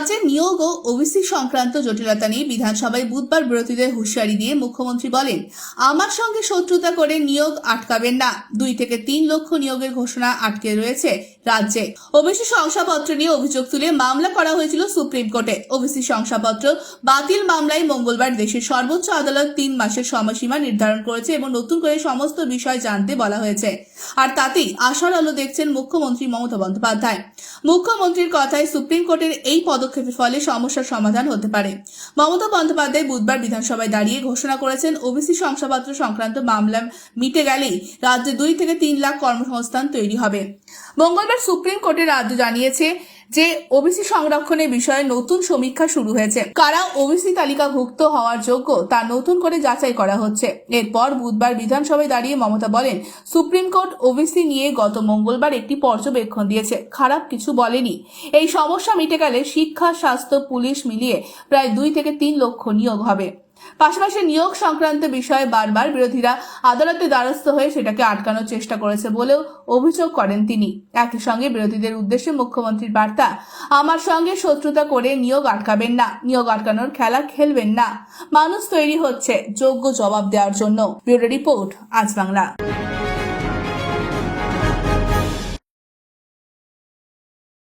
রাজ্যে নিয়োগ ও ওবিসি সংক্রান্ত জটিলতা নিয়ে বিধানসভায় বুধবার বিরোধীদের হুঁশিয়ারি দিয়ে মুখ্যমন্ত্রী বলেন, আমার সঙ্গে শত্রুতা করে নিয়োগ আটকাবেন না। দুই থেকে তিন লক্ষ নিয়োগের ঘোষণা আটকে রয়েছে রাজ্যে। ওবিসি শংসাপত্র নিয়ে অভিযোগ তুলে মামলা করা হয়েছিল সুপ্রিম কোর্টে। ওবিসি শংসাপত্র বাতিল মামলায় মঙ্গলবার দেশের সর্বোচ্চ আদালত তিন মাসের সময়সীমা নির্ধারণ করেছে এবং নতুন করে সমস্ত বিষয় জানতে বলা হয়েছে। আর তাতেই আশার আলো দেখছেন মুখ্যমন্ত্রী মমতা বন্দ্যোপাধ্যায়। মুখ্যমন্ত্রীর কথায় সুপ্রিম কোর্টের এই পদক্ষেপের ফলে সমস্যার সমাধান হতে পারে। মমতা বন্দ্যোপাধ্যায় বুধবার বিধানসভায় দাঁড়িয়ে ঘোষণা করেছেন, ওবিসি শংসাপত্র সংক্রান্ত মামলা মিটে গেলেই রাজ্যে দুই থেকে তিন লাখ কর্মসংস্থান তৈরি হবে। মঙ্গলবার সুপ্রিম কোর্টে রাজ্য জানিয়েছে যে ওবিসি সংরক্ষণের বিষয়ে নতুন সমীক্ষা শুরু হয়েছে। কারা ওবিসি তালিকাভুক্ত হওয়ার যোগ্য তা নতুন করে যাচাই করা হচ্ছে। এরপর বুধবার বিধানসভায় দাঁড়িয়ে মমতা বলেন, সুপ্রিম কোর্ট ওবিসি নিয়ে গত মঙ্গলবার একটি পর্যবেক্ষণ দিয়েছে। খারাপ কিছু বলেনি। এই সমস্যা মিটে গেলে শিক্ষা, স্বাস্থ্য, পুলিশ মিলিয়ে প্রায় দুই থেকে তিন লক্ষ নিয়োগ হবে। পাশাপাশি নিয়োগ সংক্রান্ত বিষয়ে বারবার বিরোধীরা আদালতে দ্বারস্থ হয়ে সেটাকে আটকানোর চেষ্টা করেছে বলেও অভিযোগ করেন তিনি। একই সঙ্গে বিরোধীদের উদ্দেশ্যে মুখ্যমন্ত্রীর বার্তা, আমার সঙ্গে শত্রুতা করে নিয়োগ আটকাবেন না, নিয়োগ আটকানোর খেলা খেলবেন না। মানুষ তৈরি হচ্ছে যোগ্য জবাব দেওয়ার জন্য। ব্যুরো রিপোর্ট, আজ বাংলা।